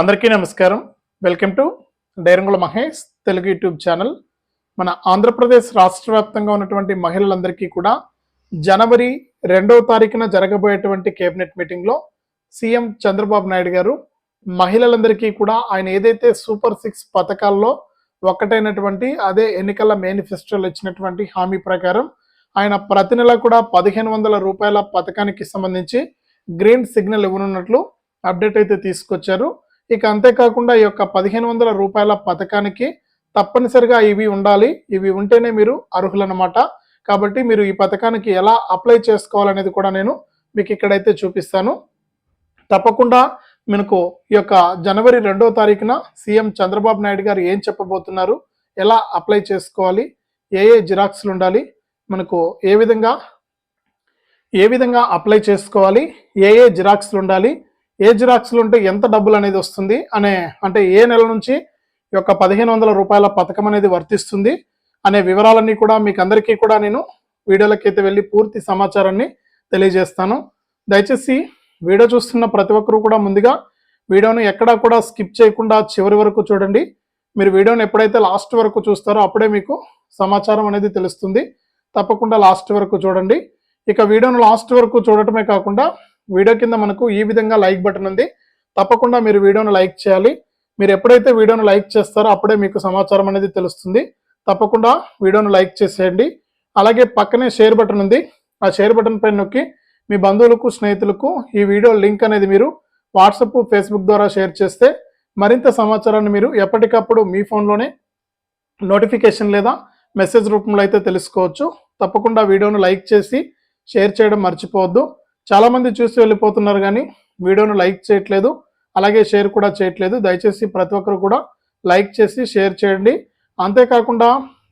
అందరికీ నమస్కారం. Welcome to డైరంగుల మహేష్ తెలుగు యూట్యూబ్ ఛానల్. మన ఆంధ్రప్రదేశ్ రాష్ట్ర వ్యాప్తంగా ఉన్నటువంటి మహిళలందరికీ కూడా జనవరి రెండవ తారీఖున జరగబోయేటువంటి కేబినెట్ మీటింగ్లో సీఎం చంద్రబాబు నాయుడు గారు మహిళలందరికీ కూడా ఆయన ఏదైతే సూపర్ సిక్స్ పథకాల్లో ఒక్కటైనటువంటి అదే ఎన్నికల మేనిఫెస్టోలో ఇచ్చినటువంటి హామీ ప్రకారం ఆయన ప్రతి నెల కూడా పదిహేను వందల రూపాయల పథకానికి సంబంధించి గ్రీన్ సిగ్నల్ ఇవ్వనున్నట్లు అప్డేట్ అయితే తీసుకొచ్చారు. ఇక అంతేకాకుండా ఈ యొక్క పదిహేను వందల రూపాయల పథకానికి తప్పనిసరిగా ఇవి ఉండాలి. ఇవి ఉంటేనే మీరు అర్హులన్నమాట. కాబట్టి మీరు ఈ పథకానికి ఎలా అప్లై చేసుకోవాలనేది కూడా నేను మీకు ఇక్కడైతే చూపిస్తాను. తప్పకుండా మనకు ఈ యొక్క జనవరి రెండవ తారీఖున సీఎం చంద్రబాబు నాయుడు గారు ఏం చెప్పబోతున్నారు ఎలా అప్లై చేసుకోవాలి ఏ ఏ జిరాక్స్లు ఉండాలి మనకు ఏ విధంగా ఏ విధంగా అప్లై చేసుకోవాలి ఏ ఏ జిరాక్స్లు ఉండాలి ఏ జిరాక్స్లు ఉంటే ఎంత డబ్బులు అనేది వస్తుంది అనే అంటే ఏ నెల నుంచి ఈ యొక్క పదిహేను వందల రూపాయల పథకం అనేది వర్తిస్తుంది అనే వివరాలన్నీ కూడా మీకు అందరికీ కూడా నేను వీడియోలకి అయితే వెళ్ళి పూర్తి సమాచారాన్ని తెలియజేస్తాను. దయచేసి వీడియో చూస్తున్న ప్రతి ఒక్కరూ కూడా ముందుగా వీడియోను ఎక్కడా కూడా స్కిప్ చేయకుండా చివరి వరకు చూడండి. మీరు వీడియోని ఎప్పుడైతే లాస్ట్ వరకు చూస్తారో అప్పుడే మీకు సమాచారం అనేది తెలుస్తుంది. తప్పకుండా లాస్ట్ వరకు చూడండి. ఇక వీడియోను లాస్ట్ వరకు చూడటమే కాకుండా వీడియో కింద మనకు ఈ విధంగా లైక్ బటన్ ఉంది. తప్పకుండా మీరు వీడియోను లైక్ చేయాలి. మీరు ఎప్పుడైతే వీడియోను లైక్ చేస్తారో అప్పుడే మీకు సమాచారం అనేది తెలుస్తుంది. తప్పకుండా వీడియోను లైక్ చేసేయండి. అలాగే పక్కనే షేర్ బటన్ ఉంది. ఆ షేర్ బటన్ పైన నొక్కి మీ బంధువులకు స్నేహితులకు ఈ వీడియో లింక్ అనేది మీరు వాట్సాప్ ఫేస్బుక్ ద్వారా షేర్ చేస్తే మరింత సమాచారాన్ని మీరు ఎప్పటికప్పుడు మీ ఫోన్లోనే నోటిఫికేషన్ లేదా మెసేజ్ రూపంలో అయితే తెలుసుకోవచ్చు. తప్పకుండా వీడియోను లైక్ చేసి షేర్ చేయడం మర్చిపోవద్దు. చాలామంది చూసి వెళ్ళిపోతున్నారు కానీ వీడియోను లైక్ చేయట్లేదు అలాగే షేర్ కూడా చేయట్లేదు. దయచేసి ప్రతి ఒక్కరు కూడా లైక్ చేసి షేర్ చేయండి. అంతేకాకుండా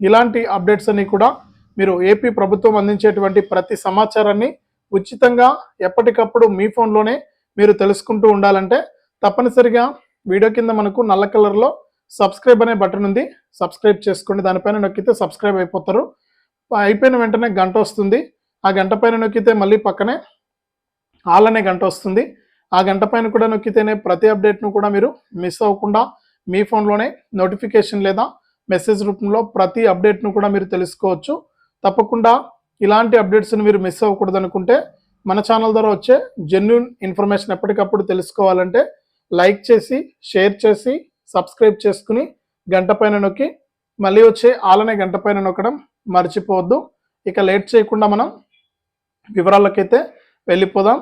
ఇలాంటి అప్డేట్స్ అన్ని కూడా మీరు ఏపీ ప్రభుత్వం అందించేటువంటి ప్రతి సమాచారాన్ని ఉచితంగా ఎప్పటికప్పుడు మీ ఫోన్లోనే మీరు తెలుసుకుంటూ ఉండాలంటే తప్పనిసరిగా వీడియో కింద మనకు నల్ల కలర్లో సబ్స్క్రైబ్ అనే బటన్ ఉంది. సబ్స్క్రైబ్ చేసుకోండి. దానిపైన నొక్కితే సబ్స్క్రైబ్ అయిపోతారు. అయిపోయిన వెంటనే గంట వస్తుంది. ఆ గంట పైన నొక్కితే మళ్ళీ పక్కనే ఆల్ అనే గంట వస్తుంది. ఆ గంట పైన కూడా నొక్కితేనే ప్రతి అప్డేట్ను కూడా మీరు మిస్ అవ్వకుండా మీ ఫోన్లోనే నోటిఫికేషన్ లేదా మెసేజ్ రూపంలో ప్రతి అప్డేట్ను కూడా మీరు తెలుసుకోవచ్చు. తప్పకుండా ఇలాంటి అప్డేట్స్ని మీరు మిస్ అవ్వకూడదు అనుకుంటే మన ఛానల్ ద్వారా వచ్చే జెన్యున్ ఇన్ఫర్మేషన్ ఎప్పటికప్పుడు తెలుసుకోవాలంటే లైక్ చేసి షేర్ చేసి సబ్స్క్రైబ్ చేసుకుని గంట పైన నొక్కి మళ్ళీ వచ్చే ఆలనే గంట పైన నొక్కడం మర్చిపోవద్దు. ఇక లేట్ చేయకుండా మనం వివరాలకైతే వెళ్ళిపోదాం.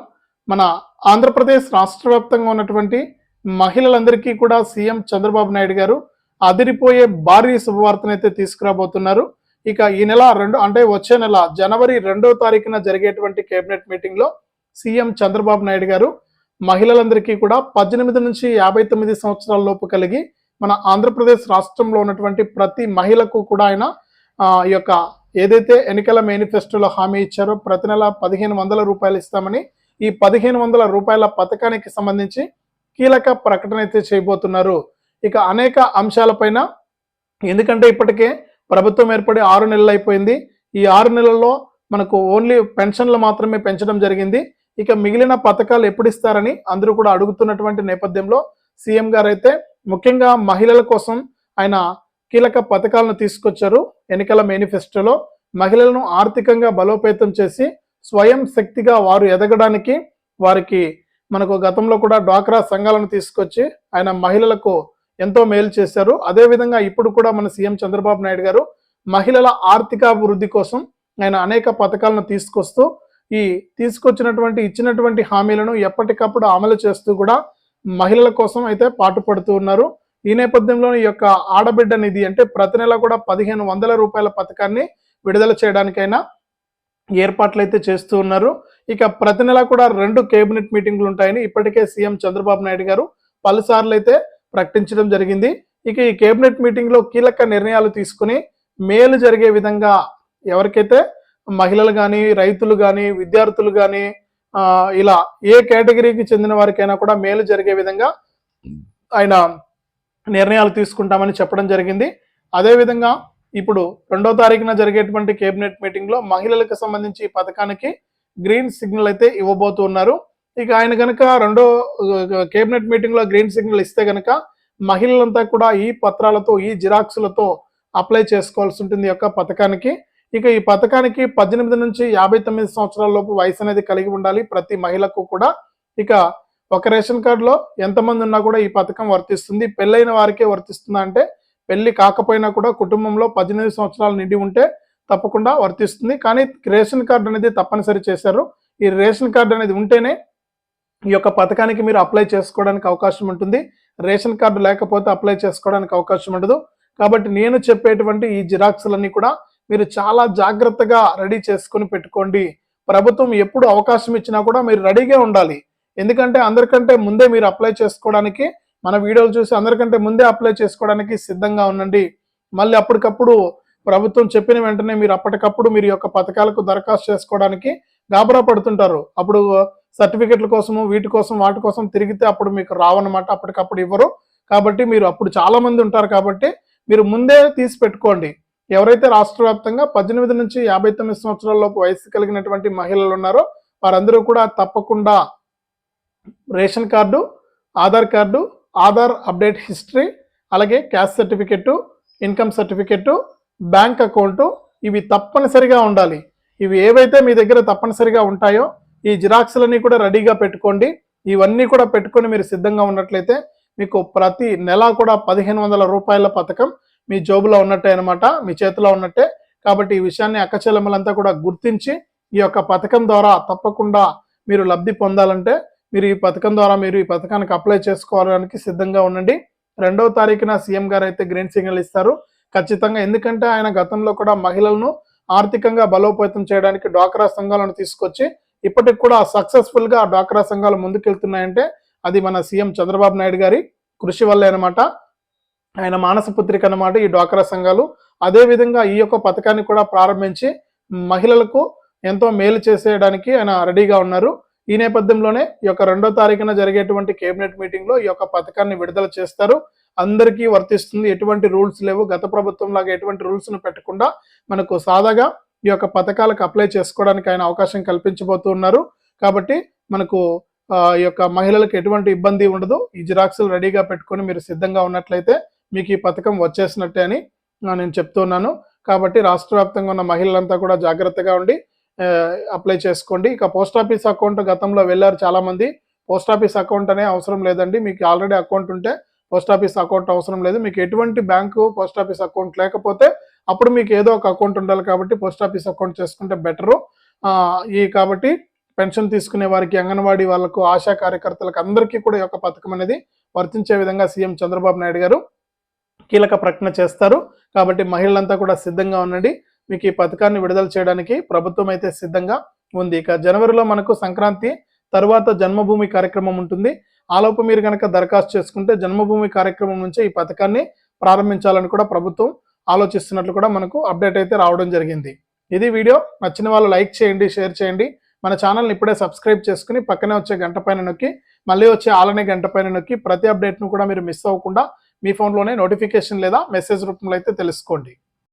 మన ఆంధ్రప్రదేశ్ రాష్ట్ర వ్యాప్తంగా ఉన్నటువంటి మహిళలందరికీ కూడా సీఎం చంద్రబాబు నాయుడు గారు అదిరిపోయే భారీ శుభవార్తనైతే తీసుకురాబోతున్నారు. ఇక ఈ నెల రెండు అంటే వచ్చే నెల జనవరి రెండవ తారీఖున జరిగేటువంటి కేబినెట్ మీటింగ్లో సీఎం చంద్రబాబు నాయుడు గారు మహిళలందరికీ కూడా పద్దెనిమిది నుంచి యాభై తొమ్మిది సంవత్సరాల లోపు కలిగి మన ఆంధ్రప్రదేశ్ రాష్ట్రంలో ఉన్నటువంటి ప్రతి మహిళకు కూడా ఆయన ఈ యొక్క ఏదైతే ఎన్నికల మేనిఫెస్టోలో హామీ ఇచ్చారో ప్రతి నెల పదిహేను వందల రూపాయలు ఇస్తామని ఈ పదిహేను వందల రూపాయల పథకానికి సంబంధించి కీలక ప్రకటన అయితే చేయబోతున్నారు. ఇక అనేక అంశాలపైన ఎందుకంటే ఇప్పటికే ప్రభుత్వం ఏర్పడి ఆరు నెలలు అయిపోయింది. ఈ ఆరు నెలల్లో మనకు ఓన్లీ పెన్షన్లు మాత్రమే పెంచడం జరిగింది. ఇక మిగిలిన పథకాలు ఎప్పుడు ఇస్తారని అందరూ కూడా అడుగుతున్నటువంటి నేపథ్యంలో సీఎం గారు అయితే ముఖ్యంగా మహిళల కోసం ఆయన కీలక పథకాలను తీసుకొచ్చారు. ఎన్నికల మేనిఫెస్టోలో మహిళలను ఆర్థికంగా బలోపేతం చేసి స్వయం శక్తిగా వారు ఎదగడానికి వారికి మనకు గతంలో కూడా డ్వాక్రా సంఘాలను తీసుకొచ్చి ఆయన మహిళలకు ఎంతో మేలు చేశారు. అదేవిధంగా ఇప్పుడు కూడా మన సీఎం చంద్రబాబు నాయుడు గారు మహిళల ఆర్థికాభివృద్ధి కోసం ఆయన అనేక పథకాలను తీసుకొస్తూ ఈ తీసుకొచ్చినటువంటి ఇచ్చినటువంటి హామీలను ఎప్పటికప్పుడు అమలు చేస్తూ కూడా మహిళల కోసం అయితే పాటుపడుతూ ఉన్నారు. ఈ నేపథ్యంలో ఈ యొక్క ఆడబిడ్డ నిధి అంటే ప్రతి నెల కూడా పదిహేను వందల రూపాయల పథకాన్ని విడుదల చేయడానికైనా ఏర్పాట్లు అయితే చేస్తూ ఉన్నారు. ఇక ప్రతి నెల కూడా రెండు కేబినెట్ మీటింగ్లు ఉంటాయని ఇప్పటికే సీఎం చంద్రబాబు నాయుడు గారు పలుసార్లు అయితే ప్రకటించడం జరిగింది. ఇక ఈ కేబినెట్ మీటింగ్లో కీలక నిర్ణయాలు తీసుకుని మేలు జరిగే విధంగా ఎవరికైతే మహిళలు కానీ రైతులు కానీ విద్యార్థులు కానీ ఇలా ఏ కేటగిరీకి చెందిన వారికైనా కూడా మేలు జరిగే విధంగా ఆయన నిర్ణయాలు తీసుకుంటామని చెప్పడం జరిగింది. అదేవిధంగా ఇప్పుడు రెండో తారీఖున జరిగేటువంటి కేబినెట్ మీటింగ్లో మహిళలకు సంబంధించి ఈ పథకానికి గ్రీన్ సిగ్నల్ అయితే ఇవ్వబోతున్నారు ఇక ఆయన కనుక రెండో కేబినెట్ మీటింగ్లో గ్రీన్ సిగ్నల్ ఇస్తే కనుక మహిళలంతా కూడా ఈ పత్రాలతో ఈ జిరాక్స్లతో అప్లై చేసుకోవాల్సి ఉంటుంది యొక్క పథకానికి. ఇక ఈ పథకానికి పద్దెనిమిది నుంచి యాభై తొమ్మిది సంవత్సరాల లోపు వయసు అనేది కలిగి ఉండాలి ప్రతి మహిళకు కూడా. ఇక ఒక రేషన్ కార్డులో ఎంతమంది ఉన్నా కూడా ఈ పథకం వర్తిస్తుంది. పెళ్ళైన వారికే వర్తిస్తుందా అంటే పెళ్ళి కాకపోయినా కూడా కుటుంబంలో పద్దెనిమిది సంవత్సరాలు నిండి ఉంటే తప్పకుండా వర్తిస్తుంది. కానీ రేషన్ కార్డు అనేది తప్పనిసరి చేశారు. ఈ రేషన్ కార్డు అనేది ఉంటేనే ఈ యొక్క పథకానికి మీరు అప్లై చేసుకోవడానికి అవకాశం ఉంటుంది. రేషన్ కార్డు లేకపోతే అప్లై చేసుకోవడానికి అవకాశం ఉండదు. కాబట్టి నేను చెప్పేటువంటి ఈ జిరాక్స్లన్నీ కూడా మీరు చాలా జాగ్రత్తగా రెడీ చేసుకొని పెట్టుకోండి. ప్రభుత్వం ఎప్పుడు అవకాశం ఇచ్చినా కూడా మీరు రెడీగా ఉండాలి. ఎందుకంటే అందరికంటే ముందే మీరు అప్లై చేసుకోవడానికి మన వీడియోలు చూసి అందరికంటే ముందే అప్లై చేసుకోవడానికి సిద్ధంగా ఉండండి. మళ్ళీ అప్పటికప్పుడు ప్రభుత్వం చెప్పిన వెంటనే మీరు అప్పటికప్పుడు మీరు యొక్క పథకాలకు దరఖాస్తు చేసుకోవడానికి గాబరా పడుతుంటారు. అప్పుడు సర్టిఫికెట్ల కోసము వీటి కోసం వాటి కోసం తిరిగితే అప్పుడు మీకు రావన్నమాట అప్పటికప్పుడు ఇవ్వరు. కాబట్టి మీరు అప్పుడు చాలా మంది ఉంటారు కాబట్టి మీరు ముందే తీసి పెట్టుకోండి. ఎవరైతే రాష్ట్ర వ్యాప్తంగా పద్దెనిమిది నుంచి యాభై తొమ్మిది సంవత్సరాల లోపు వయసు కలిగినటువంటి మహిళలు ఉన్నారో వారందరూ కూడా తప్పకుండా ration card Aadhaar card Aadhaar update history అలాగే cash certificate income certificate bank account ఇవి తప్పనిసరిగా ఉండాలి. ఇవి ఏవైతే మీ దగ్గర తప్పనిసరిగా ఉంటాయో ఈ జిరాక్స్లన్నీ కూడా రెడీగా పెట్టుకోండి. ఇవన్నీ కూడా పెట్టుకొని మీరు సిద్ధంగా ఉన్నట్లయితే మీకు ప్రతి నెల కూడా పదిహేను వందల రూపాయల పథకం మీ జోబులో ఉన్నట్టే అనమాట మీ చేతిలో ఉన్నట్టే. కాబట్టి ఈ విషయాన్ని అక్కచెల్లెమ్మలంతా కూడా గుర్తించి ఈ యొక్క పథకం ద్వారా తప్పకుండా మీరు లబ్ధి పొందాలంటే మీరు ఈ పథకం ద్వారా మీరు ఈ పథకానికి అప్లై చేసుకోవడానికి సిద్ధంగా ఉండండి. రెండవ తారీఖున సీఎం గారు అయితే గ్రీన్ సిగ్నల్ ఇస్తారు. ఖచ్చితంగా ఎందుకంటే ఆయన గతంలో కూడా మహిళలను ఆర్థికంగా బలోపేతం చేయడానికి డ్వాక్రా సంఘాలను తీసుకొచ్చి ఇప్పటికి కూడా సక్సెస్ఫుల్గా డ్వాక్రా సంఘాలు ముందుకెళ్తున్నాయంటే అది మన సీఎం చంద్రబాబు నాయుడు గారి కృషి వల్లే అనమాట ఆయన మానస పుత్రిక అన్నమాట ఈ డ్వాక్రా సంఘాలు. అదే విధంగా ఈ యొక్క పథకాన్ని కూడా ప్రారంభించి మహిళలకు ఎంతో మేలు చేసేయడానికి ఆయన రెడీగా ఉన్నారు. ఈ నేపథ్యంలోనే ఈ యొక్క రెండో తారీఖున జరిగేటువంటి కేబినెట్ మీటింగ్లో ఈ యొక్క పథకాన్ని విడుదల చేస్తారు. అందరికీ వర్తిస్తుంది. ఎటువంటి రూల్స్ లేవు. గత ప్రభుత్వం లాగా ఎటువంటి రూల్స్ను పెట్టకుండా మనకు సాదాగా ఈ యొక్క పథకాలకు అప్లై చేసుకోవడానికి ఆయన అవకాశం కల్పించబోతూ ఉన్నారు. కాబట్టి మనకు ఈ యొక్క మహిళలకు ఎటువంటి ఇబ్బంది ఉండదు. ఈ జిరాక్స్లు రెడీగా పెట్టుకొని మీరు సిద్ధంగా ఉన్నట్లయితే మీకు ఈ పథకం వచ్చేసినట్టే అని నేను చెప్తున్నాను కాబట్టి రాష్ట్ర వ్యాప్తంగా ఉన్న మహిళలంతా కూడా జాగ్రత్తగా ఉండి అప్లై చేసుకోండి. ఇక పోస్ట్ ఆఫీస్ అకౌంట్ గతంలో వెళ్ళారు చాలామంది. పోస్ట్ ఆఫీస్ అకౌంట్ అనే అవసరం లేదండి. మీకు ఆల్రెడీ అకౌంట్ ఉంటే పోస్ట్ ఆఫీస్ అకౌంట్ అవసరం లేదు. మీకు ఎటువంటి బ్యాంకు పోస్ట్ ఆఫీస్ అకౌంట్ లేకపోతే అప్పుడు మీకు ఏదో ఒక అకౌంట్ ఉండాలి కాబట్టి పోస్ట్ ఆఫీస్ అకౌంట్ చేసుకుంటే బెటరు. ఈ కాబట్టి పెన్షన్ తీసుకునే వారికి అంగన్వాడీ వాళ్ళకు ఆశా కార్యకర్తలకు అందరికీ కూడా ఈ యొక్క పథకం అనేది వర్తించే విధంగా సీఎం చంద్రబాబు నాయుడు గారు కీలక ప్రకటన చేస్తారు. కాబట్టి మహిళలంతా కూడా సిద్ధంగా ఉండండి. మీకు ఈ పథకాన్ని విడుదల చేయడానికి ప్రభుత్వం అయితే సిద్ధంగా ఉంది. ఇక జనవరిలో మనకు సంక్రాంతి తరువాత జన్మభూమి కార్యక్రమం ఉంటుంది. ఆలోపు మీరు కనుక దరఖాస్తు చేసుకుంటే జన్మభూమి కార్యక్రమం నుంచే ఈ పథకాన్ని ప్రారంభించాలని కూడా ప్రభుత్వం ఆలోచిస్తున్నట్లు కూడా మనకు అప్డేట్ అయితే రావడం జరిగింది. ఇది వీడియో. నచ్చిన వాళ్ళు లైక్ చేయండి షేర్ చేయండి. మన ఛానల్ని ఇప్పుడే సబ్స్క్రైబ్ చేసుకుని పక్కనే వచ్చే గంట పైన నొక్కి మళ్ళీ వచ్చే ఆలనే గంట పైన నొక్కి ప్రతి అప్డేట్ను కూడా మీరు మిస్ అవ్వకుండా మీ ఫోన్లోనే నోటిఫికేషన్ లేదా మెసేజ్ రూపంలో అయితే తెలుసుకోండి.